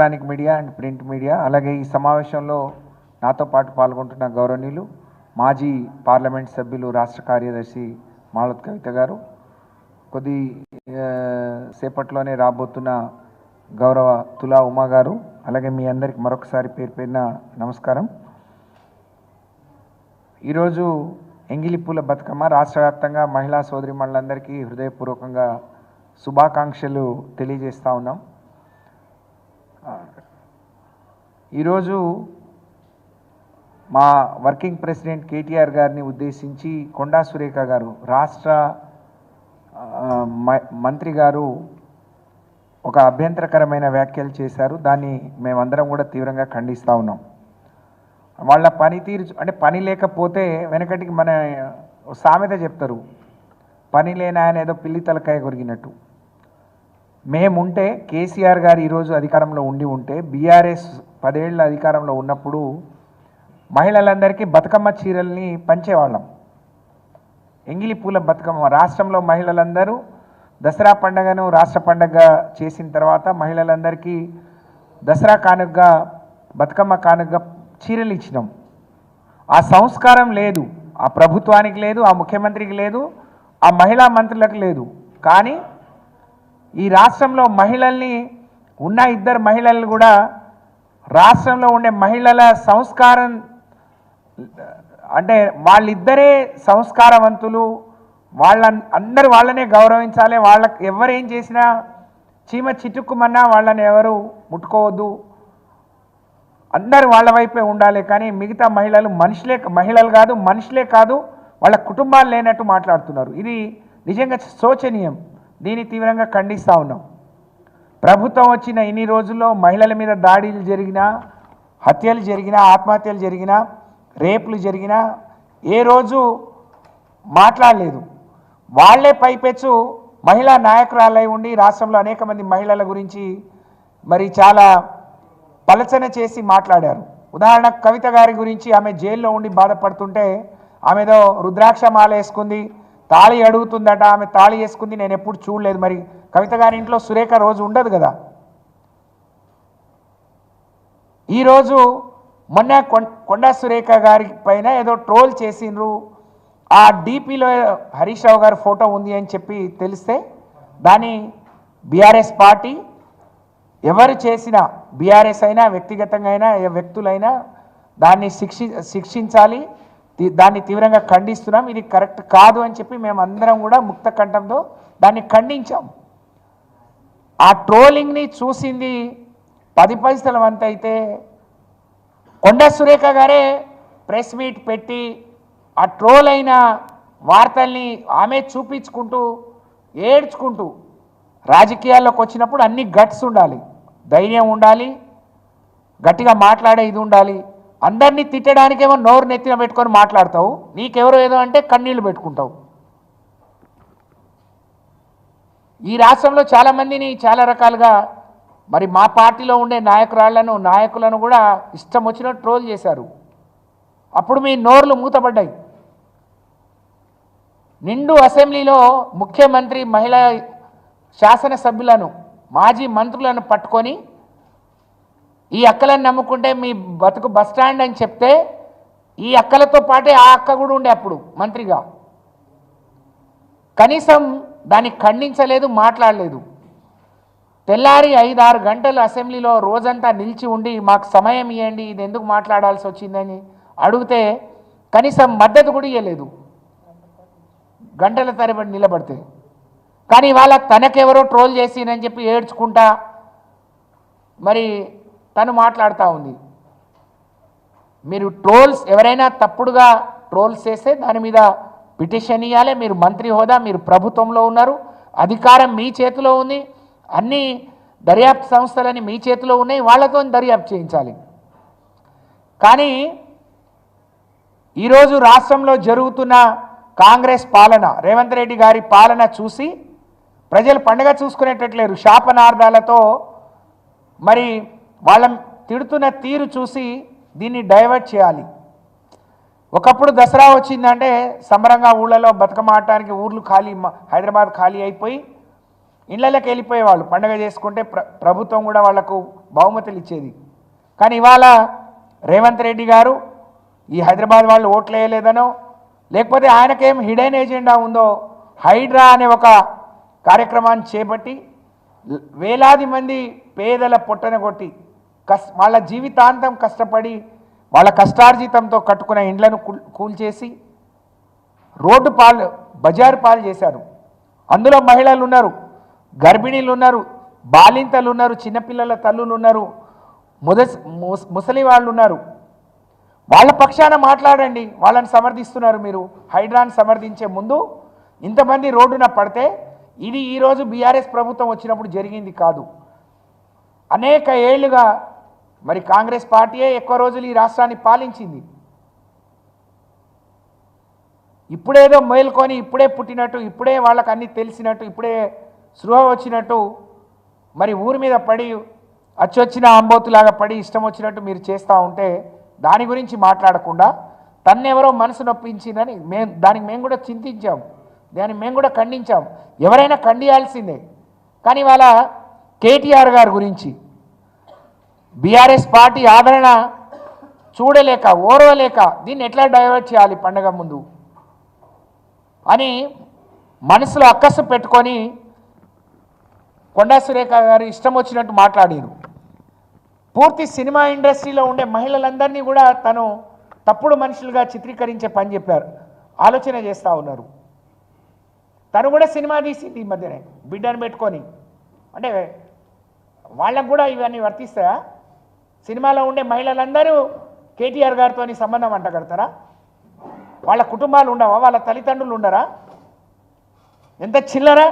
Electronic media and print media. అలాగే ఈ సమావేశంలో నాతో పాటు పాల్గొంటున్న గౌరవనీయులు మాజీ పార్లమెంట్ సభ్యులు రాష్ట్ర కార్యదర్శి మాలత్ కవిత గారు. కొద్ది సేపట్లోనే రాబోతున్న గౌరవ తులా ఉమా గారు. అలాగే మీ అందరికి మరొకసారి పేరు పేరున నమస్కారం. ఈరోజు ఎంగిలిపూల బతుకమ్మ రాష్ట్ర వ్యాప్తంగా మహిళా సోదరిమణులందరికీ హృదయపూర్వకంగా శుభాకాంక్షలు తెలియజేస్తూ ఉన్నాం. ఈరోజు మా వర్కింగ్ ప్రెసిడెంట్ కేటీఆర్ గారిని ఉద్దేశించి కొండా సురేఖ గారు రాష్ట్ర మ- మంత్రి గారు ఒక అభ్యంతరకరమైన వ్యాఖ్యలు చేశారు. దాన్ని మేమందరం కూడా తీవ్రంగా ఖండిస్తూ ఉన్నాం. వాళ్ళ పనితీరు అంటే పని లేకపోతే వెనకటికి మన సామెత చెప్తారు. పని లేని ఆయన ఏదో పిల్లి తలకాయ కొరిగినట్టు మేముంటే కేసీఆర్ గారు ఈరోజు అధికారంలో ఉండి ఉంటే బీఆర్ఎస్ పదేళ్ళ అధికారంలో ఉన్నప్పుడు మహిళలందరికీ బతుకమ్మ చీరల్ని పంచేవాళ్ళం. ఎంగిలి పూల బతుకమ్మ. రాష్ట్రంలో మహిళలందరూ దసరా పండుగను రాష్ట్ర పండగ చేసిన తర్వాత మహిళలందరికీ దసరా కానుగ్గా బతుకమ్మ కానుగ్గా చీరలు ఇచ్చినాం. ఆ సంస్కారం లేదు. ఆ ప్రభుత్వానికి లేదు ఆ ముఖ్యమంత్రికి లేదు ఆ మహిళా మంత్రులకు లేదు. కానీ ఈ రాష్ట్రంలో మహిళల్ని ఉన్న ఇద్దరు మహిళలు కూడా రాష్ట్రంలో ఉండే మహిళల సంస్కారం అంటే వాళ్ళిద్దరే సంస్కారవంతులు వాళ్ళ అందరు వాళ్ళనే గౌరవించాలి వాళ్ళకి ఎవరేం చేసినా చీమ చిటుక్కుమన్నా వాళ్ళని ఎవరు ముట్టుకోవద్దు. అందరు వాళ్ళ వైపే ఉండాలి కానీ మిగతా మహిళలు మనుషులే మహిళలు కాదు మనుషులే కాదు వాళ్ళ కుటుంబాలు లేనట్టు మాట్లాడుతున్నారు. ఇది నిజంగా శోచనీయం. దీన్ని తీవ్రంగా ఖండిస్తూ ఉన్నాం. ప్రభుత్వం వచ్చిన ఇన్ని రోజుల్లో మహిళల మీద దాడులు జరిగినా హత్యలు జరిగినా ఆత్మహత్యలు జరిగినా రేపులు జరిగినా ఏ రోజు మాట్లాడలేదు. వాళ్ళే పైపెచ్చు మహిళా నాయకురాలై ఉండి రాష్ట్రంలో అనేక మంది మహిళల గురించి మరి చాలా పలచన చేసి మాట్లాడారు. ఉదాహరణ కవిత గారి గురించి ఆమె జైల్లో ఉండి బాధపడుతుంటే ఆమెదో రుద్రాక్ష మాల వేసుకుంది తాళి అడుగుతుందట ఆమె తాళి వేసుకుంది నేను ఎప్పుడు చూడలేదు మరి. కవిత గారి ఇంట్లో సురేఖ రోజు ఉండదు కదా. ఈరోజు మొన్న కొం- కొండా సురేఖ గారి పైన ఏదో ట్రోల్ చేసిండ్రు. ఆ డీపీలో హరీష్ రావు గారి ఫోటో ఉంది అని చెప్పి తెలిస్తే దాని బీఆర్ఎస్ పార్టీ ఎవరు చేసినా బీఆర్ఎస్ అయినా వ్యక్తిగతంగా అయినా వ్యక్తులైనా దాన్ని శిక్షి శిక్షించాలి. దాన్ని తీవ్రంగా ఖండిస్తున్నాం. ఇది కరెక్ట్ కాదు అని చెప్పి మేము అందరం కూడా ముక్త కంఠంతో దాన్ని ఖండించాం. ఆ ట్రోలింగ్ని చూసింది పది పైసల వంత అయితే కొండ సురేఖ గారే ప్రెస్ మీట్ పెట్టి ఆ ట్రోల్ అయిన వార్తల్ని ఆమె చూపించుకుంటూ ఏడ్చుకుంటూ రాజకీయాల్లోకి వచ్చినప్పుడు అన్ని గట్స్ ఉండాలి. ధైర్యం ఉండాలి. గట్టిగా మాట్లాడే ఇది ఉండాలి. అందరినీ తిట్టడానికేమో నోరు నెత్తిన పెట్టుకొని మాట్లాడతావు. నీకెవరో ఏదో అంటే కన్నీళ్ళు పెట్టుకుంటావు. ఈ రాష్ట్రంలో చాలామందిని చాలా రకాలుగా మరి మా పార్టీలో ఉండే నాయకురాళ్ళను నాయకులను కూడా ఇష్టం వచ్చినట్టు ట్రోల్ చేశారు. అప్పుడు మీ నోర్లు మూతపడ్డాయి. నిండు అసెంబ్లీలో ముఖ్యమంత్రి మహిళా శాసనసభ్యులను మాజీ మంత్రులను పట్టుకొని ఈ అక్కలను నమ్ముకుంటే మీ బతుకు బస్ స్టాండ్ అని చెప్తే ఈ అక్కలతో పాటే ఆ అక్క కూడా ఉండే అప్పుడు మంత్రిగా. కనీసం దాన్ని ఖండించలేదు మాట్లాడలేదు. తెల్లారి ఐదు ఆరు గంటలు అసెంబ్లీలో రోజంతా నిలిచి ఉండి మాకు సమయం ఇవ్వండి ఇది ఎందుకు మాట్లాడాల్సి వచ్చిందని అడిగితే కనీసం మద్దతు కూడా ఇవ్వలేదు గంటల తరబడి నిలబడితే. కానీ వాళ్ళ తనకెవరో ట్రోల్ చేసినని చెప్పి ఏడ్చుకుంటా మరి తను మాట్లాడుతూ ఉంది. మీరు ట్రోల్స్ ఎవరైనా తప్పుడుగా ట్రోల్స్ చేస్తే దాని మీద పిటిషన్ ఇవ్వాలి మీరు మంత్రి హోదా మీరు ప్రభుత్వంలో ఉన్నారు అధికారం మీ చేతిలో ఉంది అన్ని దర్యాప్తు సంస్థలని మీ చేతిలో ఉన్నాయి వాళ్ళతో దర్యాప్తు చేయించాలి. కానీ ఈరోజు రాష్ట్రంలో జరుగుతున్న కాంగ్రెస్ పాలన రేవంత్ రెడ్డి గారి పాలన చూసి ప్రజలు పండగ చూసుకునేటట్లేరు శాపనార్థాలతో మరి వాళ్ళ తిడుతున్న తీరు చూసి దీన్ని డైవర్ట్ చేయాలి. ఒకప్పుడు దసరా వచ్చిందంటే సంబరంగా ఊళ్ళలో బతుకమ్మ ఊర్లు ఖాళీ హైదరాబాద్ ఖాళీ అయిపోయి ఇళ్ళలోకి వెళ్ళిపోయేవాళ్ళు. పండగ చేసుకుంటే ప్ర ప్రభుత్వం కూడా వాళ్ళకు బహుమతులు ఇచ్చేది. కానీ ఇవాళ రేవంత్ రెడ్డి గారు ఈ హైదరాబాద్ వాళ్ళు ఓట్లు వేయలేదనో లేకపోతే ఆయనకేం హిడెన్ ఎజెండా ఉందో హైడ్రా అనే ఒక కార్యక్రమాన్ని చేపట్టి వేలాది మంది పేదల పొట్టన కొట్టి కస్ వాళ్ళ జీవితాంతం కష్టపడి వాళ్ళ కష్టార్జితంతో కట్టుకున్న ఇండ్లను కూల్ కూల్చేసి రోడ్డు పాలు బజారు పాలు చేశారు. అందులో మహిళలు ఉన్నారు గర్భిణీలు ఉన్నారు బాలింతలు ఉన్నారు చిన్నపిల్లల తల్లులు ఉన్నారు ముదస్ ముసలి వాళ్ళు ఉన్నారు. వాళ్ళ పక్షాన మాట్లాడండి వాళ్ళని సమర్థిస్తున్నారు మీరు హైడ్రాన్ సమర్థించే ముందు ఇంతమంది రోడ్డున పడితే ఇది ఈరోజు బీఆర్ఎస్ ప్రభుత్వం వచ్చినప్పుడు జరిగింది కాదు. అనేక ఏళ్ళుగా మరి కాంగ్రెస్ పార్టీయే ఎక్కువ రోజులు ఈ రాష్ట్రాన్ని పాలించింది. ఇప్పుడేదో మేల్కొని ఇప్పుడే పుట్టినట్టు ఇప్పుడే వాళ్ళకు అన్నీ తెలిసినట్టు ఇప్పుడే సృహ వచ్చినట్టు మరి ఊరి మీద పడి అచ్చొచ్చిన అంబోతులాగా పడి ఇష్టం వచ్చినట్టు మీరు చేస్తూ ఉంటే దాని గురించి మాట్లాడకుండా తన్నెవరో మనసు నొప్పించిందని మేము దానికి మేము కూడా చింతించాం. దాన్ని మేము కూడా ఖండించాం. ఎవరైనా ఖండియాల్సిందే. కానీ వాళ్ళ కేటీఆర్ గారి గురించి బీఆర్ఎస్ పార్టీ ఆదరణ చూడలేక ఓర్వలేక దీన్ని ఎట్లా డైవర్ట్ చేయాలి పండగ ముందు? అని మనసులో అక్కసు పెట్టుకొని కొండా సురేఖ గారు ఇష్టం వచ్చినట్టు మాట్లాడారు. పూర్తి సినిమా ఇండస్ట్రీలో ఉండే మహిళలందరినీ కూడా తను తప్పుడు మనుషులుగా చిత్రీకరించే పని చెప్పారు. ఆలోచన చేస్తూ ఉన్నారు. తను కూడా సినిమా తీసింది ఈ మధ్యనే. బిడ్డను పెట్టుకొని. అంటే వాళ్ళకు కూడా ఇవన్నీ వర్తిస్తాయా? సినిమాలో ఉండే మహిళలందరూ కేటీఆర్ గారితో సంబంధం అంటగడతారా వాళ్ళ కుటుంబాలు ఉండవా? వాళ్ళ తల్లిదండ్రులు ఉండరా? ఎంత చిల్లరా?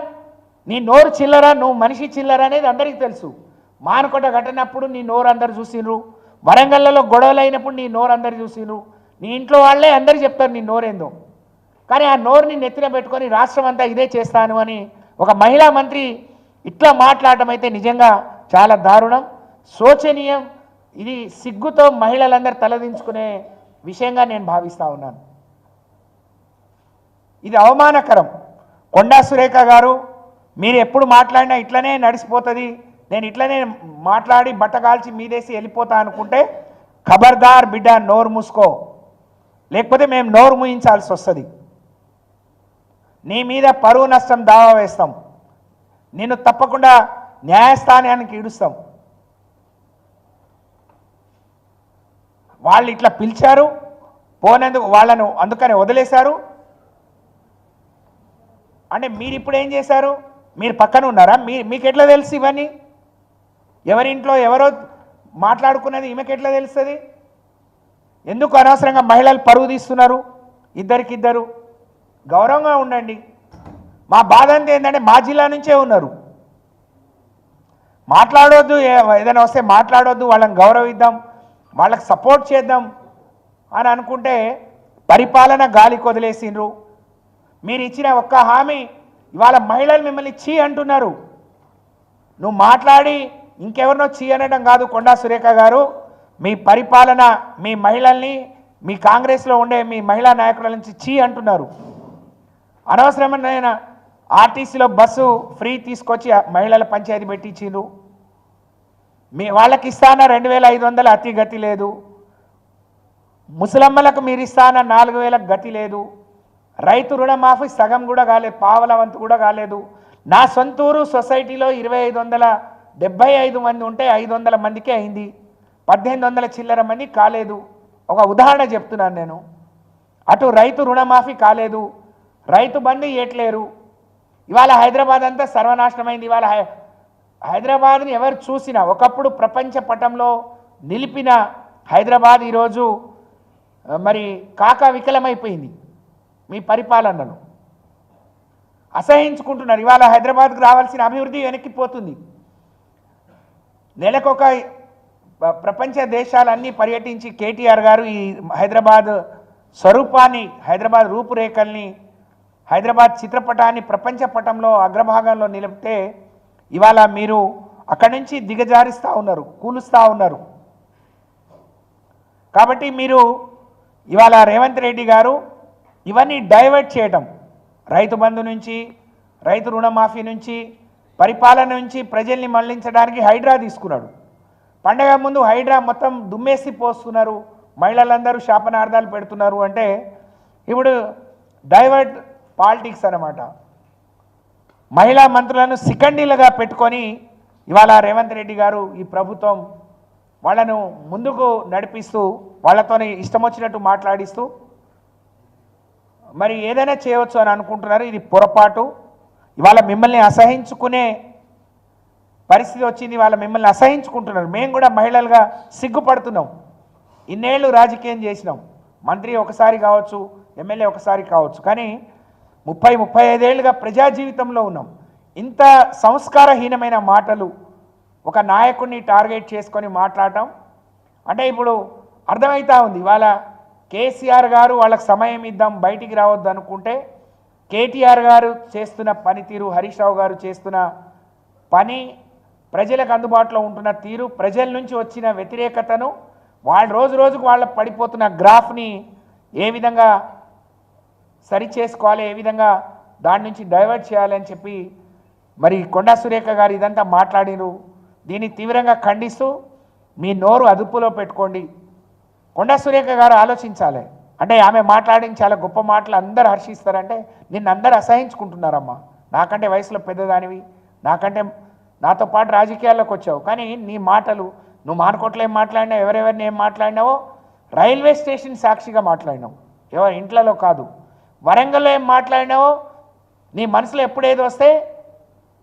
నీ నోరు చిల్లరా నువ్వు మనిషి చిల్లరా అనేది అందరికీ తెలుసు. మానకొండ ఘటనప్పుడు నీ నోరు అందరు చూసిండ్రు వరంగల్లలో గొడవలు అయినప్పుడు నీ నోరు అందరు చూసిండ్రు నీ ఇంట్లో వాళ్ళే అందరు చెప్తారు నీ నోరేందో. కానీ ఆ నోరుని నెత్తిన పెట్టుకొని రాష్ట్రం అంతా ఇదే చేస్తాను అని ఒక మహిళా మంత్రి ఇట్లా మాట్లాడటం అయితే నిజంగా చాలా దారుణం. శోచనీయం. ఇది సిగ్గుతో మహిళలందరూ తలదించుకునే విషయంగా నేను భావిస్తూ ఉన్నాను. ఇది అవమానకరం. కొండా సురేఖ గారు మీరు ఎప్పుడు మాట్లాడినా ఇట్లనే నడిచిపోతుంది నేను ఇట్లనే మాట్లాడి బట్టగాల్చి మీదేసి వెళ్ళిపోతా అనుకుంటే ఖబర్దార్ బిడ్డ నోరు మూసుకో. లేకపోతే మేము నోరు ముయించాల్సి వస్తుంది. నీ మీద పరువు నష్టం దావా వేస్తాం. నిన్ను తప్పకుండా న్యాయస్థానానికి ఇడుస్తాం. వాళ్ళు ఇట్లా పిలిచారు పోనందుకు వాళ్ళను అందుకని వదిలేశారు. అంటే మీరు ఇప్పుడు ఏం చేశారు? మీరు పక్కన ఉన్నారా? మీ మీకు ఎట్లా తెలుసు ఇవన్నీ? ఎవరింట్లో ఎవరో మాట్లాడుకున్నది ఈమెకి ఎట్లా తెలుస్తుంది? ఎందుకు అనవసరంగా మహిళలు పరువు తీస్తున్నారు? ఇద్దరికిద్దరు. గౌరవంగా ఉండండి. మా బాధ అంతా ఏంటంటే మా జిల్లా నుంచే ఉన్నారు. మాట్లాడొద్దు ఏదైనా వస్తే మాట్లాడొద్దు వాళ్ళని గౌరవిద్దాం. వాళ్ళకి సపోర్ట్ చేద్దాం అని అనుకుంటే పరిపాలన గాలి కొదిలేసిండ్రు. మీరు ఇచ్చిన ఒక్క హామీ ఇవాళ మహిళలు మిమ్మల్ని చీ అంటున్నారు. నువ్వు మాట్లాడి ఇంకెవరినో చీ అనడం కాదు కొండా సురేఖ గారు. మీ పరిపాలన మీ మహిళల్ని మీ కాంగ్రెస్లో ఉండే మీ మహిళా నాయకుల నుంచి చీ అంటున్నారు. అనవసరమైన ఆర్టీసీలో బస్సు ఫ్రీ తీసుకొచ్చి మహిళల పంచాయతీ పెట్టించిండ్రు. మీ వాళ్ళకి ఇస్తాన రెండు వేల ఐదు వందలు అతి గతి లేదు. ముసలమ్మలకు మీరు ఇస్తాన నాలుగు వేలకు గతి లేదు. రైతు రుణమాఫీ సగం కూడా కాలేదు పావల వంతు కూడా కాలేదు. నా సొంతూరు సొసైటీలో ఇరవై ఐదు వందల డెబ్బై ఐదు మంది ఉంటే ఐదు వందల మందికే అయింది. పద్దెనిమిది వందల చిల్లర మంది కాలేదు. ఒక ఉదాహరణ చెప్తున్నాను నేను. అటు రైతు రుణమాఫీ కాలేదు. రైతు బంధు ఏట్లేరు. ఇవాళ హైదరాబాద్ అంతా సర్వనాశనమైంది. ఇవాళ హై- హైదరాబాద్ని ఎవరు చూసినా ఒకప్పుడు ప్రపంచ పటంలో నిలిపిన హైదరాబాద్ ఈరోజు మరి కాక వికలమైపోయింది మీ పరిపాలనలో. అసహించుకుంటున్నారు. ఇవాళ హైదరాబాద్కు రావాల్సిన అభివృద్ధి వెనక్కిపోతుంది నెలకొక ప్రపంచ దేశాలన్నీ పర్యటించి కేటీఆర్ గారు ఈ హైదరాబాద్ స్వరూపాన్ని హైదరాబాద్ రూపురేఖల్ని హైదరాబాద్ చిత్రపటాన్ని ప్రపంచ పటంలో అగ్రభాగంలో నిలిపితే ఇవాళ మీరు అక్కడి నుంచి దిగజారిస్తూ ఉన్నారు కూలుస్తూ ఉన్నారు. కాబట్టి మీరు ఇవాళ రేవంత్ రెడ్డి గారు ఇవన్నీ డైవర్ట్ చేయటం రైతు బంధు నుంచి రైతు రుణమాఫీ నుంచి పరిపాలన నుంచి ప్రజల్ని మళ్ళించడానికి హైడ్రా తీసుకున్నాడు. పండగ ముందు హైడ్రా మొత్తం దుమ్మేసి పోస్తున్నారు మహిళలందరూ శాపనార్థాలు పెడుతున్నారు అంటే ఇప్పుడు డైవర్ట్ పాలిటిక్స్ అన్నమాట. మహిళా మంత్రులను సికండీలుగా పెట్టుకొని ఇవాళ రేవంత్ రెడ్డి గారు ఈ ప్రభుత్వం వాళ్ళను ముందుకు నడిపిస్తూ వాళ్ళతోనే ఇష్టం వచ్చినట్టు మాట్లాడిస్తూ మరి ఏదైనా చేయవచ్చు అని అనుకుంటున్నారు. ఇది పొరపాటు. ఇవాళ మిమ్మల్ని అసహించుకునే పరిస్థితి వచ్చింది. వాళ్ళ మిమ్మల్ని అసహించుకుంటున్నారు. మేము కూడా మహిళలుగా సిగ్గుపడుతున్నాం. ఇన్నేళ్ళు రాజకీయం చేసినాం. మంత్రి ఒకసారి కావచ్చు ఎమ్మెల్యే ఒకసారి కావచ్చు. కానీ ముప్పై ముప్పై ఐదేళ్ళుగా ప్రజా జీవితంలో ఉన్నాం. ఇంత సంస్కారహీనమైన మాటలు ఒక నాయకుడిని టార్గెట్ చేసుకొని మాట్లాడటం అంటే ఇప్పుడు అర్థమవుతా ఉంది. ఇవాళ కేసీఆర్ గారు వాళ్ళకి సమయం ఇద్దాం బయటికి రావద్దు అనుకుంటే కేటీఆర్ గారు చేస్తున్న పనితీరు హరీష్ రావు గారు చేస్తున్న పని ప్రజలకు అందుబాటులో ఉంటున్న తీరు ప్రజల నుంచి వచ్చిన వ్యతిరేకతను వాళ్ళు రోజు రోజుకు వాళ్ళ పడిపోతున్న గ్రాఫ్ని ఏ విధంగా సరి చేసుకోవాలి ఏ విధంగా దాని నుంచి డైవర్ట్ చేయాలని చెప్పి మరి కొండా సురేఖ గారు ఇదంతా మాట్లాడిరు. దీన్ని తీవ్రంగా ఖండిస్తూ మీ నోరు అదుపులో పెట్టుకోండి. కొండా సురేఖ గారు ఆలోచించాలి. అంటే ఆమె మాట్లాడిన చాలా గొప్ప మాటలు అందరు హర్షిస్తారంటే నిన్ను అందరు అసహించుకుంటున్నారమ్మా. నాకంటే వయసులో పెద్దదానివి నాకంటే నాతో పాటు రాజకీయాల్లోకి వచ్చావు. కానీ నీ మాటలు నువ్వు మానుకోట్లో ఏం మాట్లాడినావు ఎవరెవరిని ఏం మాట్లాడినావో రైల్వే స్టేషన్ సాక్షిగా మాట్లాడినావు. ఎవరి ఇంట్లలో కాదు. వరంగల్లో ఏం మాట్లాడినావో నీ మనసులో ఎప్పుడేది వస్తే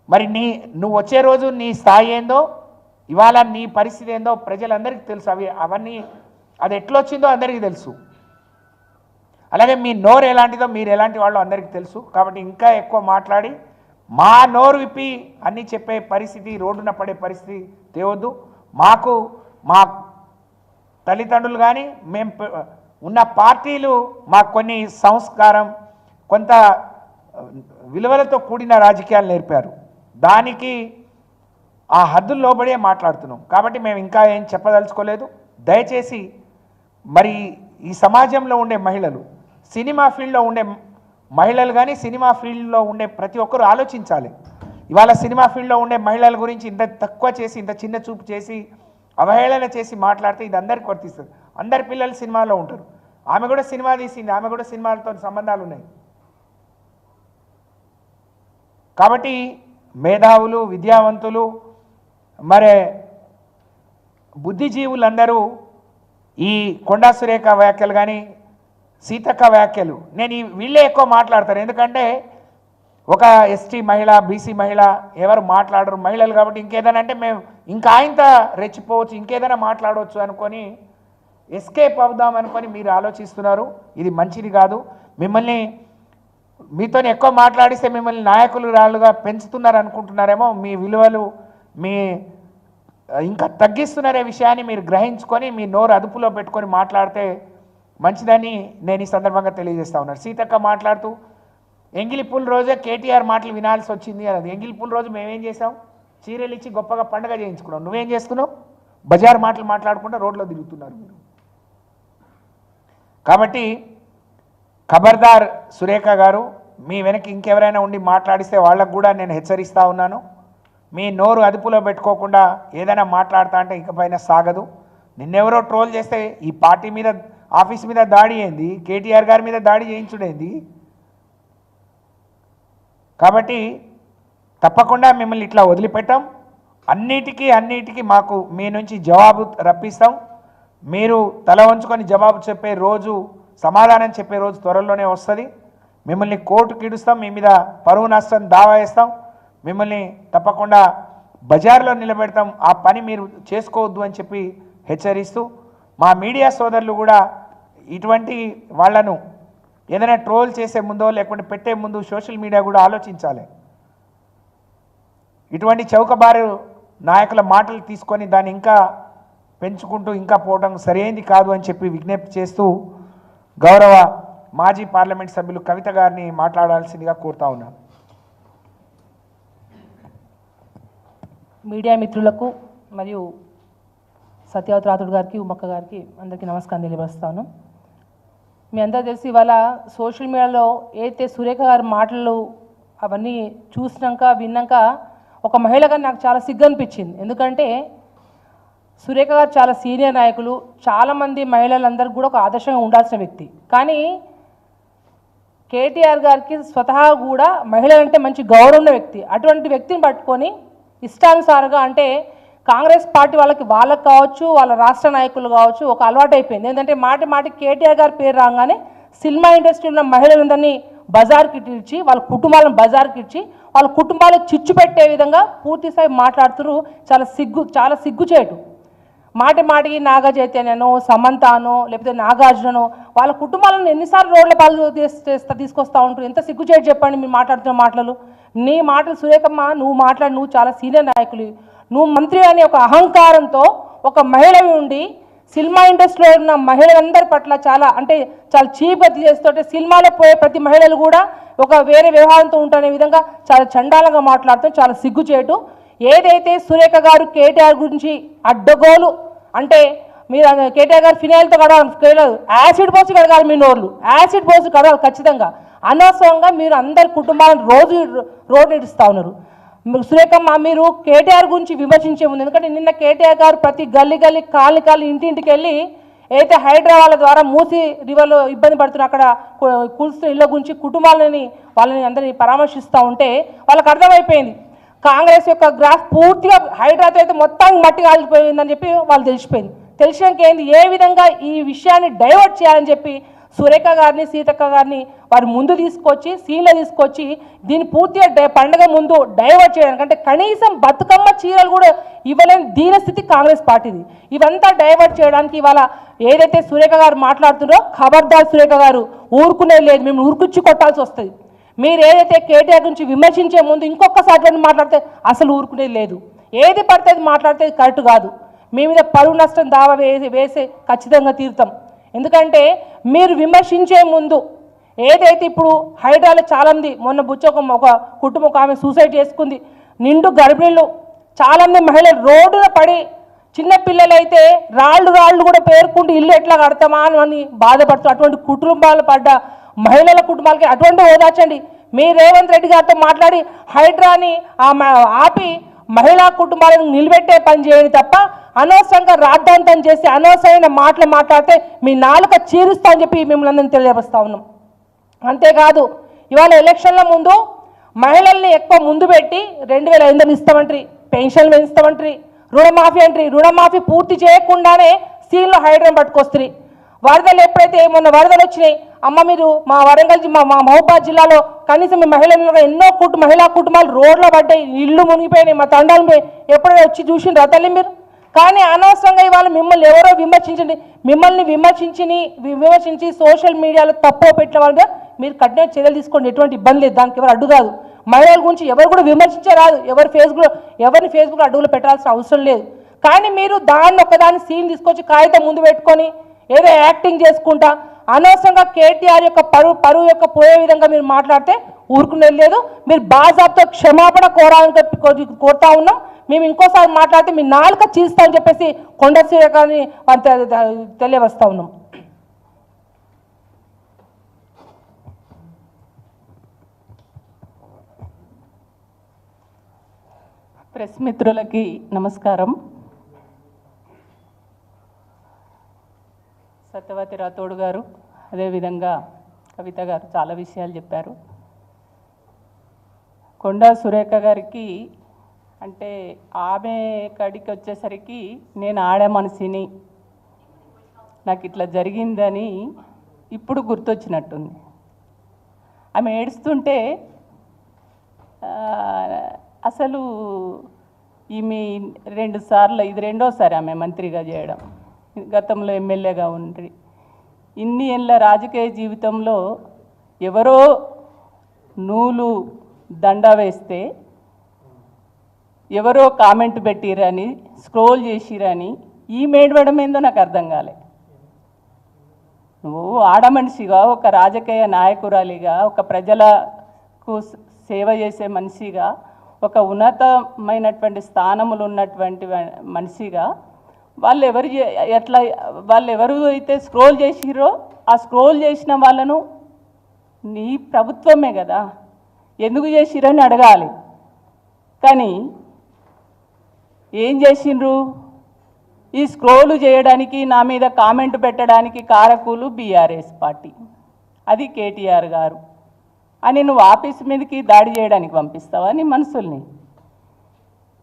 మరి నీ నువ్వు వచ్చే రోజు నీ స్థాయి ఏందో ఇవాళ నీ పరిస్థితి ఏందో ప్రజలందరికీ తెలుసు. అవి అవన్నీ అది ఎట్లొచ్చిందో అందరికీ తెలుసు. అలాగే మీ నోరు ఎలాంటిదో మీరు ఎలాంటి వాళ్ళో అందరికీ తెలుసు. కాబట్టి ఇంకా ఎక్కువ మాట్లాడి మా నోరు విప్పి అన్నీ చెప్పే పరిస్థితి రోడ్డున పడే పరిస్థితి తేవద్దు. మాకు మా తల్లిదండ్రులు కానీ మేము ఉన్న పార్టీలు మాకు కొన్ని సంస్కారం కొంత విలువలతో కూడిన రాజకీయాలు నేర్పారు. దానికి ఆ హద్దులు లోబడే మాట్లాడుతున్నాం. కాబట్టి మేము ఇంకా ఏం చెప్పదలుచుకోలేదు. దయచేసి మరి ఈ సమాజంలో ఉండే మహిళలు సినిమా ఫీల్డ్లో ఉండే మహిళలు కానీ సినిమా ఫీల్డ్లో ఉండే ప్రతి ఒక్కరూ ఆలోచించాలి. ఇవాళ సినిమా ఫీల్డ్లో ఉండే మహిళల గురించి ఇంత తక్కువ చేసి ఇంత చిన్న చూపు చేసి అవహేళన చేసి మాట్లాడితే ఇది అందరికి వర్తిస్తుంది. అందరి పిల్లలు సినిమాలో ఉంటారు. ఆమె కూడా సినిమా తీసింది ఆమె కూడా సినిమాలతో సంబంధాలు ఉన్నాయి. కాబట్టి మేధావులు విద్యావంతులు మరి బుద్ధిజీవులందరూ ఈ కొండా సురేఖ వ్యాఖ్యలు కానీ సీతక్క వ్యాఖ్యలు నేను ఈ వీళ్ళే ఎక్కువ మాట్లాడతారు ఎందుకంటే ఒక ఎస్టీ మహిళ బీసీ మహిళ ఎవరు మాట్లాడరు మహిళలు కాబట్టి ఇంకేదైనా అంటే మేము ఇంకా ఆయనతో రెచ్చిపోవచ్చు ఇంకేదైనా మాట్లాడవచ్చు అనుకొని ఎస్కేప్ అవుదాం అనుకొని మీరు ఆలోచిస్తున్నారు. ఇది మంచిది కాదు. మిమ్మల్ని మీతో ఎక్కువ మాట్లాడిస్తే మిమ్మల్ని నాయకులు రాళ్ళుగా పెంచుతున్నారు అనుకుంటున్నారేమో మీ విలువలు మీ ఇంకా తగ్గిస్తున్నారే విషయాన్ని మీరు గ్రహించుకొని మీ నోరు అదుపులో పెట్టుకొని మాట్లాడితే మంచిదని నేను ఈ సందర్భంగా తెలియజేస్తా ఉన్నాను. సీతక్క మాట్లాడుతూ ఎంగిలిపుల రోజే కేటీఆర్ మాటలు వినాల్సి వచ్చింది అది ఎంగిలిపుల రోజు మేమేం చేసాం చీరలు ఇచ్చి గొప్పగా పండగ చేయించుకున్నాం. నువ్వేం చేస్తున్నావు? బజార్ మాటలు మాట్లాడుకుంటూ రోడ్లో తిరుగుతున్నారు మీరు. కాబట్టి ఖబర్దార్ సురేఖ గారు మీ వెనక ఇంకెవరైనా ఉండి మాట్లాడిస్తే వాళ్ళకు కూడా నేను హెచ్చరిస్తా ఉన్నాను. మీ నోరు అదుపులో పెట్టుకోకుండా ఏదైనా మాట్లాడతా అంటే ఇకపైన సాగదు. నిన్నెవరో ట్రోల్ చేస్తే ఈ పార్టీ మీద ఆఫీస్ మీద దాడి అయింది కేటీఆర్ గారి మీద దాడి చేయించుడేంది? కాబట్టి తప్పకుండా మిమ్మల్ని ఇట్లా వదిలిపెట్టాం. అన్నిటికీ అన్నిటికీ మాకు మీ నుంచి జవాబు రప్పిస్తాం. మీరు తల వంచుకొని జవాబు చెప్పే రోజు సమాధానం చెప్పే రోజు త్వరలోనే వస్తుంది. మిమ్మల్ని కోర్టుకి ఇడుస్తాం మీ మీద పరువు నష్టం దావా వేస్తాం. మిమ్మల్ని తప్పకుండా బజార్లో నిలబెడతాం. ఆ పని మీరు చేసుకోవద్దు అని చెప్పి హెచ్చరిస్తూ మా మీడియా సోదరులు కూడా ఇటువంటి వాళ్ళను ఏదైనా ట్రోల్ చేసే ముందో లేకుంటే పెట్టే ముందు సోషల్ మీడియా కూడా ఆలోచించాలి. ఇటువంటి చౌకబారు నాయకుల మాటలు తీసుకొని దాన్ని ఇంకా పెంచుకుంటూ ఇంకా పోవడం సరైంది కాదు అని చెప్పి విజ్ఞప్తి చేస్తూ గౌరవ మాజీ పార్లమెంట్ సభ్యులు కవిత గారిని మాట్లాడాల్సిందిగా కోరుతా ఉన్నాను. మీడియా మిత్రులకు మరియు సత్యవతి రాథుడు గారికి ఉమ్మక్క గారికి అందరికీ నమస్కారం తెలియపరుస్తాను మీ అందరూ తెలిసి ఇవాళ సోషల్ మీడియాలో ఏదైతే సురేఖ గారి మాటలు అవన్నీ చూసినాక విన్నాక ఒక మహిళగా నాకు చాలా సిగ్గు అనిపించింది. ఎందుకంటే సురేఖ గారు చాలా సీనియర్ నాయకులు చాలామంది మహిళలందరికీ కూడా ఒక ఆదర్శంగా ఉండాల్సిన వ్యక్తి. కానీ కేటీఆర్ గారికి స్వతహా కూడా మహిళలంటే మంచి గౌరవం ఉన్న వ్యక్తి. అటువంటి వ్యక్తిని పట్టుకొని ఇష్టానుసారంగా అంటే కాంగ్రెస్ పార్టీ వాళ్ళకి వాళ్ళకి కావచ్చు వాళ్ళ రాష్ట్ర నాయకులు కావచ్చు ఒక అలవాటు అయిపోయింది ఏంటంటే మాటి మాటి కేటీఆర్ గారి పేరు రాగానే సినిమా ఇండస్ట్రీ ఉన్న మహిళలందరినీ బజార్కి ఇచ్చి వాళ్ళ కుటుంబాలను బజార్కి ఇచ్చి వాళ్ళ కుటుంబాలకు చిచ్చు పెట్టే విధంగా పూర్తిస్థాయి మాట్లాడుతున్నారు చాలా సిగ్గు చాలా సిగ్గుచేటు. మాటి మాటికి నాగ చైతన్యనో సమంతానో లేకపోతే నాగార్జునను వాళ్ళ కుటుంబాలను ఎన్నిసార్లు రోడ్ల పాలు చేస్తా తీసుకొస్తా ఉంటారు. ఎంత సిగ్గుచేటు చెప్పండి మీరు మాట్లాడుతున్న మాటలు. నీ మాటలు సురేఖమ్మ నువ్వు మాట్లాడి నువ్వు చాలా సీనియర్ నాయకులు. నువ్వు మంత్రి అనే ఒక అహంకారంతో ఒక మహిళవి ఉండి సినిమా ఇండస్ట్రీలో ఉన్న మహిళలందరి పట్ల చాలా అంటే చాలా చీప్గా చేస్తుంటే సినిమాలో పోయే ప్రతి మహిళలు కూడా ఒక వేరే వ్యవహారంతో ఉంటనే విధంగా చాలా చండాలంగా మాట్లాడుతూ చాలా సిగ్గుచేటు. ఏదైతే సురేఖ గారు కేటీఆర్ గురించి అడ్డగోలు అంటే మీరు కేటీఆర్ గారు ఫినాయిల్తో కడగాలి యాసిడ్ పోసి కడగాలి మీ నోర్లు. యాసిడ్ పోసి కడగాలి ఖచ్చితంగా. అనవసరంగా మీరు అందరి కుటుంబాలను రోజు రోడ్డు ఇడుస్తూ ఉన్నారు. మీరు సురేఖమ్మ మీరు కేటీఆర్ గురించి విమర్శించే ముందు ఎందుకంటే నిన్న కేటీఆర్ గారు ప్రతి గల్లీ గల్లీ కాలి కాలి ఇంటింటికి వెళ్ళి అయితే హైదరాబాద్ ద్వారా మూసి రివర్లో ఇబ్బంది పడుతున్న అక్కడ కు- కూల్స్తున్న ఇళ్ళ గురించి కుటుంబాలని వాళ్ళని అందరినీ పరామర్శిస్తూ ఉంటే వాళ్ళకి అర్థమైపోయింది. కాంగ్రెస్ యొక్క గ్రాఫ్ పూర్తిగా హైడ్రాతో అయితే మొత్తం మట్టి కాలిపోయిందని చెప్పి వాళ్ళు తెలిసిపోయింది. తెలిసినాక ఏంది? ఏ విధంగా ఈ విషయాన్ని డైవర్ట్ చేయాలని చెప్పి సురేఖ గారిని సీతక్క గారిని వారి ముందు తీసుకొచ్చి సీన్లో తీసుకొచ్చి దీన్ని పూర్తిగా డై- పండగ ముందు డైవర్ట్ చేయడానికి అంటే కనీసం బతుకమ్మ చీరలు కూడా ఇవ్వలేని దీనస్థితి కాంగ్రెస్ పార్టీది. ఇవంతా డైవర్ట్ చేయడానికి ఇవాళ ఏదైతే సురేఖ గారు మాట్లాడుతున్నారో ఖబర్దార్ సురేఖ గారు ఊరుకునే లేదు. మేము ఊరుకుచ్చి కొట్టాల్సి వస్తుంది. మీరు ఏదైతే కేటీఆర్ గురించి విమర్శించే ముందు ఇంకొకసారి మాట్లాడితే అసలు ఊరుకునేది లేదు. ఏది పడితే అది మాట్లాడితే అది కరెక్ట్ కాదు. మీ మీద పరువు నష్టం దావా వేసి వేసి ఖచ్చితంగా తీరుతాం. ఎందుకంటే మీరు విమర్శించే ముందు ఏదైతే ఇప్పుడు హైడ్రాలో చాలామంది మొన్న బుచ్చొక ఒక కుటుంబం ఒక ఆమె సూసైడ్ చేసుకుంది. నిండు గర్భిణులు చాలామంది మహిళలు రోడ్డున పడి చిన్నపిల్లలైతే రాళ్ళు రాళ్ళు కూడా పేర్కొంటూ ఇల్లు ఎట్లా కడతామా అని బాధపడుతూ అటువంటి కుటుంబాలు పడ్డ మహిళల కుటుంబాలకి అటువంటి ఓదార్చండి మీ రేవంత్ రెడ్డి గారితో మాట్లాడి హైడ్రాని ఆ ఆపి మహిళా కుటుంబాలను నిలబెట్టే పని చేయండి తప్ప అనవసరంగా రాద్ధాంతం చేసి అనవసరమైన మాటలు మాట్లాడితే మీ నాలుక చీరుస్తా అని చెప్పి మిమ్మల్ని అందరినీ తెలియపరుస్తా ఉన్నాం. అంతేకాదు ఇవాళ ఎలక్షన్ల ముందు మహిళల్ని ఎక్కువ ముందు పెట్టి రెండు వేల ఐదు ఇస్తామంటారు పెన్షన్లు పెంచుతామంటారు రుణమాఫీ అంటారు. రుణమాఫీ పూర్తి చేయకుండానే సీన్లో హైడ్రాన్ పట్టుకొస్తుంది. వరదలు ఎప్పుడైతే మొన్న వరదలు వచ్చినాయి అమ్మ మీరు మా వరంగల్ మా మా మహబూబాద్ జిల్లాలో కనీసం మీ మహిళలు ఎన్నో కుటుంబ మహిళా కుటుంబాలు రోడ్లో పడ్డాయి ఇల్లు మునిగిపోయినాయి మా తండాలు పోయి ఎప్పుడైనా వచ్చి చూసిన తల్లి మీరు? కానీ అనవసరంగా ఇవాళ మిమ్మల్ని ఎవరో విమర్శించండి. మిమ్మల్ని విమర్శించి విమర్శించి సోషల్ మీడియాలో తప్పు పెట్టిన వాళ్ళగా మీరు కఠిన చర్యలు తీసుకోండి. ఎటువంటి ఇబ్బంది లేదు. దానికి ఎవరు అడ్డు కాదు. మహిళల గురించి ఎవరు కూడా విమర్శించే రాదు. ఎవరు ఫేస్బుక్లో ఎవరిని ఫేస్బుక్ అడ్డుగులు పెట్టాల్సిన అవసరం లేదు. కానీ మీరు దాన్ని ఒకదాన్ని సీన్ తీసుకొచ్చి కాగితం ముందు పెట్టుకొని ఏదో యాక్టింగ్ చేసుకుంటా అనవసరంగా కేటీఆర్ యొక్క పరువు పరువు యొక్క పోయే విధంగా మీరు మాట్లాడితే ఊరుకునేది లేదు. మీరు బాజాబ్తో క్షమాపణ కోరాలని చెప్పి కోరుతా ఉన్నాం. మేము ఇంకోసారి మాట్లాడితే మీ నాలుక చీస్తామని చెప్పేసి కొండ సూర్యకాన్ని తెలియవస్తా ఉన్నాం. ప్రెస్ మిత్రులకి నమస్కారం. సత్యవతి రాథోడ్ గారు అదేవిధంగా కవిత గారు చాలా విషయాలు చెప్పారు. కొండా సురేఖ గారికి అంటే ఆమె కడికి వచ్చేసరికి నేను ఆడే మనిషిని నాకు ఇట్లా జరిగిందని ఇప్పుడు గుర్తొచ్చినట్టుంది. ఆమె ఏడుస్తుంటే అసలు ఈమె రెండు సార్లు ఇది రెండోసారి ఆమె మంత్రిగా చేయడం. గతంలో ఎమ్మెల్యేగా ఉండి. ఇన్ని ఏళ్ళ రాజకీయ జీవితంలో ఎవరో నూలు దండ వేస్తే ఎవరో కామెంట్ పెట్టిరని స్క్రోల్ చేసిరని ఈ మేడవడం ఏందో నాకు అర్థం కాలే. నువ్వు ఆడమనిషిగా ఒక రాజకీయ నాయకురాలిగా ఒక ప్రజలకు సేవ చేసే మనిషిగా ఒక ఉన్నతమైనటువంటి స్థానములు ఉన్నటువంటి మనిషిగా వాళ్ళు ఎవరు ఎట్లా వాళ్ళు ఎవరు అయితే స్క్రోల్ చేసిరో ఆ స్క్రోల్ చేసిన వాళ్ళను నీ ప్రభుత్వమే కదా. ఎందుకు చేసిరని అడగాలి. కానీ ఏం చేసిండ్రు ఈ స్క్రోలు చేయడానికి నా మీద కామెంట్ పెట్టడానికి కారకులు బీఆర్ఎస్ పార్టీ. అది కేటీఆర్ గారు. అని నువ్వు ఆఫీస్ మీదకి దాడి చేయడానికి పంపిస్తావా నీ మనసుల్ని?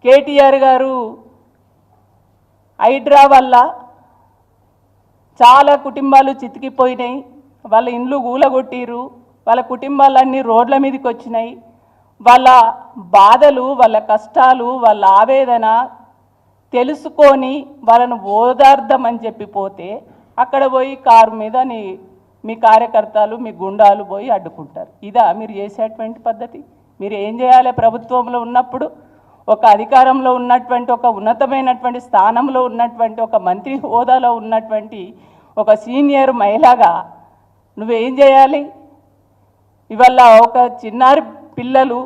కేటీఆర్ గారు హైడ్రా వల్ల చాలా కుటుంబాలు చితికిపోయినాయి. వాళ్ళ ఇండ్లు గూలగొట్టిరు వాళ్ళ కుటుంబాలన్నీ రోడ్ల మీదకి వచ్చినాయి. వాళ్ళ బాధలు వాళ్ళ కష్టాలు వాళ్ళ ఆవేదన తెలుసుకొని వాళ్ళను ఓదార్థమని చెప్పి పోతే అక్కడ పోయి కారు మీద నీ మీ కార్యకర్తలు మీ గుండాలు పోయి అడ్డుకుంటారు. ఇదా మీరు చేసేటువంటి పద్ధతి. మీరు ఏం చేయాలి ప్రభుత్వంలో ఉన్నప్పుడు? ఒక అధికారంలో ఉన్నటువంటి ఒక ఉన్నతమైనటువంటి స్థానంలో ఉన్నటువంటి ఒక మంత్రి హోదాలో ఉన్నటువంటి ఒక సీనియర్ మహిళగా నువ్వేం చేయాలి? ఇవాళ ఒక చిన్నారి పిల్లలు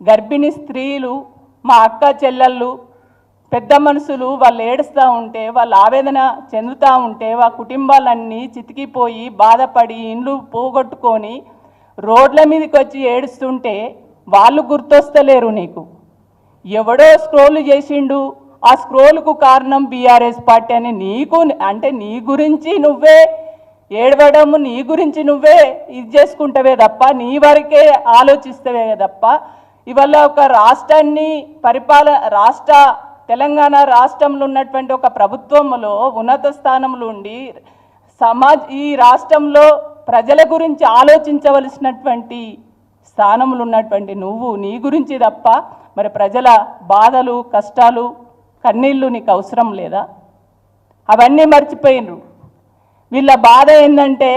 గర్భిణీ స్త్రీలు మా అక్క చెల్లెళ్ళు పెద్ద మనుషులు వాళ్ళు ఏడుస్తూ ఉంటే వాళ్ళు ఆవేదన చెందుతూ ఉంటే ఆ కుటుంబాలన్నీ చితికిపోయి బాధపడి ఇండ్లు పోగొట్టుకొని రోడ్ల మీదకి వచ్చి ఏడుస్తుంటే వాళ్ళు గుర్తొస్తలేరు నీకు. ఎవడో స్క్రోల్ చేసిండు. ఆ స్క్రోల్కు కారణం బీఆర్ఎస్ పార్టీ అని నీకు అంటే నీ గురించి నువ్వే ఏడవడం నీ గురించి నువ్వే ఇది చేసుకుంటావే తప్ప నీ వరకే ఆలోచిస్తావే తప్ప ఇవల్ల ఒక రాష్ట్రాన్ని పరిపాల రాష్ట్ర తెలంగాణ రాష్ట్రంలో ఉన్నటువంటి ఒక ప్రభుత్వంలో ఉన్నత స్థానంలో ఉండి సమాజ్ ఈ రాష్ట్రంలో ప్రజల గురించి ఆలోచించవలసినటువంటి స్థానంలో ఉన్నటువంటి నువ్వు నీ గురించి తప్ప మరి ప్రజల బాధలు కష్టాలు కన్నీళ్ళు నీకు అవసరం లేదా? అవన్నీ మర్చిపోయినరు. వీళ్ళ బాధ ఏంటంటే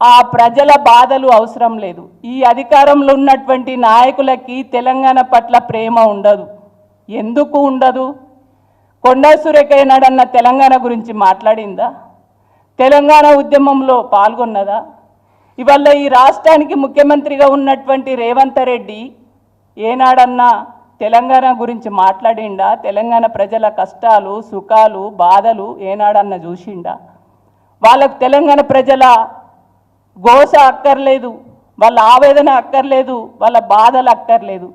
ఆ ప్రజల బాధలు అవసరం లేదు. ఈ అధికారంలో ఉన్నటువంటి నాయకులకి తెలంగాణ పట్ల ప్రేమ ఉండదు. ఎందుకు ఉండదు? కొండా సురేఖయ్య నాడన్న తెలంగాణ గురించి మాట్లాడిందా? తెలంగాణ ఉద్యమంలో పాల్గొన్నదా? ఇవాళ ఈ రాష్ట్రానికి ముఖ్యమంత్రిగా ఉన్నటువంటి రేవంత్ రెడ్డి ఏనాడన్నా తెలంగాణ గురించి మాట్లాడిండా? తెలంగాణ ప్రజల కష్టాలు సుఖాలు బాధలు ఏనాడన్నా చూసిండా? వాళ్ళకు తెలంగాణ ప్రజల ఘోష అక్కర్లేదు వాళ్ళ ఆవేదన అక్కర్లేదు వాళ్ళ బాధలు అక్కర్లేదు.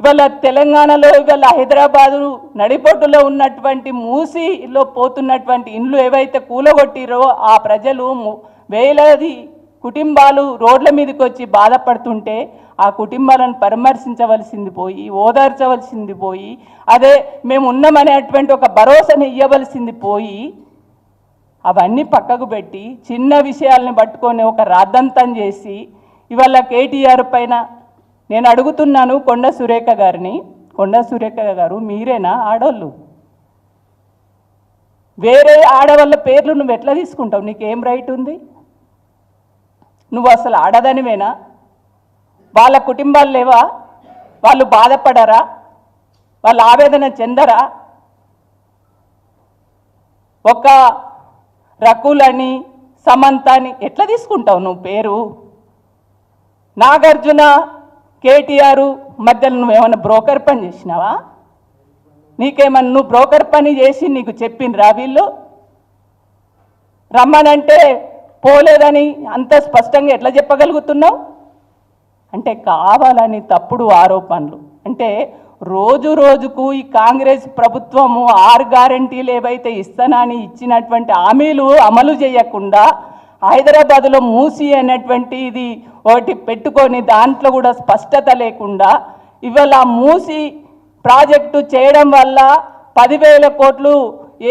ఇవాళ తెలంగాణలో ఇవాళ హైదరాబాదు నడిపొట్టులో ఉన్నటువంటి మూసిలో పోతున్నటువంటి ఇండ్లు ఏవైతే కూలగొట్టిరో ఆ ప్రజలు వేలాది కుటుంబాలు రోడ్ల మీదకి వచ్చి బాధపడుతుంటే ఆ కుటుంబాలను పరామర్శించవలసింది పోయి ఓదార్చవలసింది పోయి అదే మేము ఉన్నామనేటువంటి ఒక భరోసాని ఇవ్వవలసింది పోయి అవన్నీ పక్కకు పెట్టి చిన్న విషయాల్ని పట్టుకొని ఒక రాద్దంతం చేసి ఇవాళ కేటీఆర్ పైన నేను అడుగుతున్నాను కొండ సురేఖ గారిని. కొండ సురేఖ గారు మీరేనా ఆడోళ్ళు? వేరే ఆడవాళ్ళ పేర్లు నువ్వు ఎట్లా తీసుకుంటావు? నీకేం రైట్ ఉంది? నువ్వు అసలు ఆడదనివేనా? వాళ్ళ కుటుంబాలు లేవా? వాళ్ళు బాధపడరా? వాళ్ళ ఆవేదన చెందరా? ఒక రకులని సమంతాని ఎట్లా తీసుకుంటావు నువ్వు పేరు? నాగార్జున కేటీఆర్ మధ్యలో నువ్వేమన్నా బ్రోకర్ పని చేసినావా? నీకేమన్నా నువ్వు బ్రోకర్ పని చేసి నీకు చెప్పిండ్రా వీళ్ళు? రమ్మనంటే పోలేదని అంత స్పష్టంగా ఎట్లా చెప్పగలుగుతున్నావు? అంటే కావాలని తప్పుడు ఆరోపణలు. అంటే రోజు రోజుకు ఈ కాంగ్రెస్ ప్రభుత్వము ఆరు గ్యారంటీలు ఏవైతే ఇస్తానని ఇచ్చినటువంటి హామీలు అమలు చేయకుండా హైదరాబాద్లో మూసి అనేటువంటి ఇది ఒకటి పెట్టుకొని దాంట్లో కూడా స్పష్టత లేకుండా ఇవాళ మూసి ప్రాజెక్టు చేయడం వల్ల పదివేల కోట్లు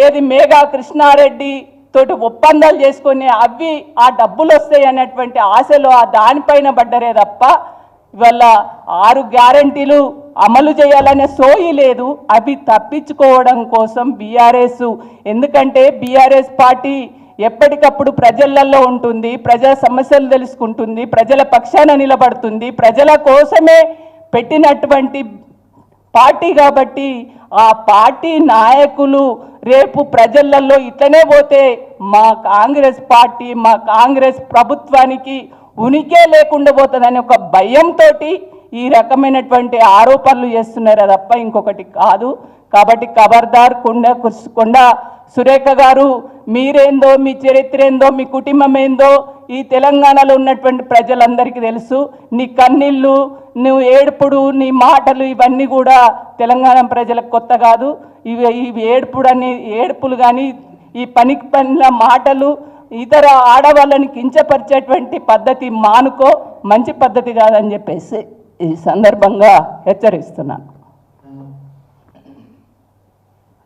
ఏది మేఘా కృష్ణారెడ్డి తోటి ఒప్పందాలు చేసుకొని అవి ఆ డబ్బులు వస్తాయి అనేటువంటి ఆశలో ఆ దానిపైన పడ్డరే తప్ప ఇవాళ ఆరు గ్యారంటీలు అమలు చేయాలనే సోయి లేదు. అవి తప్పించుకోవడం కోసం బీఆర్ఎస్ ఎందుకంటే బీఆర్ఎస్ పార్టీ ఎప్పటికప్పుడు ప్రజలల్లో ఉంటుంది ప్రజల సమస్యలు తెలుసుకుంటుంది ప్రజల పక్షాన నిలబడుతుంది. ప్రజల కోసమే పెట్టినటువంటి పార్టీ కాబట్టి ఆ పార్టీ నాయకులు రేపు ప్రజలలో ఇట్లనే పోతే మా కాంగ్రెస్ పార్టీ మా కాంగ్రెస్ ప్రభుత్వానికి ఉనికే లేకుండా పోతుందని ఒక భయంతో ఈ రకమైనటువంటి ఆరోపణలు చేస్తున్నారు. తప్ప ఇంకొకటి కాదు. కాబట్టి ఖబర్దార్ కొండ కుర్స్- కొండ సురేఖ గారు మీరేందో మీ చరిత్ర ఏందో మీ కుటుంబం ఏందో ఈ తెలంగాణలో ఉన్నటువంటి ప్రజలందరికీ తెలుసు నీ కన్నీళ్ళు నువ్వు ఏడుపుడు నీ మాటలు ఇవన్నీ కూడా తెలంగాణ ప్రజలకు కొత్త కాదు. ఇవి ఇవి ఏడుపుడు అని ఏడుపులు కానీ ఈ పనికి పనిల మాటలు ఇతర ఆడవాళ్ళని కించపరిచేటువంటి పద్ధతి మానుకో మంచి పద్ధతి కాదని చెప్పేసి ఈ సందర్భంగా హెచ్చరిస్తున్నాను.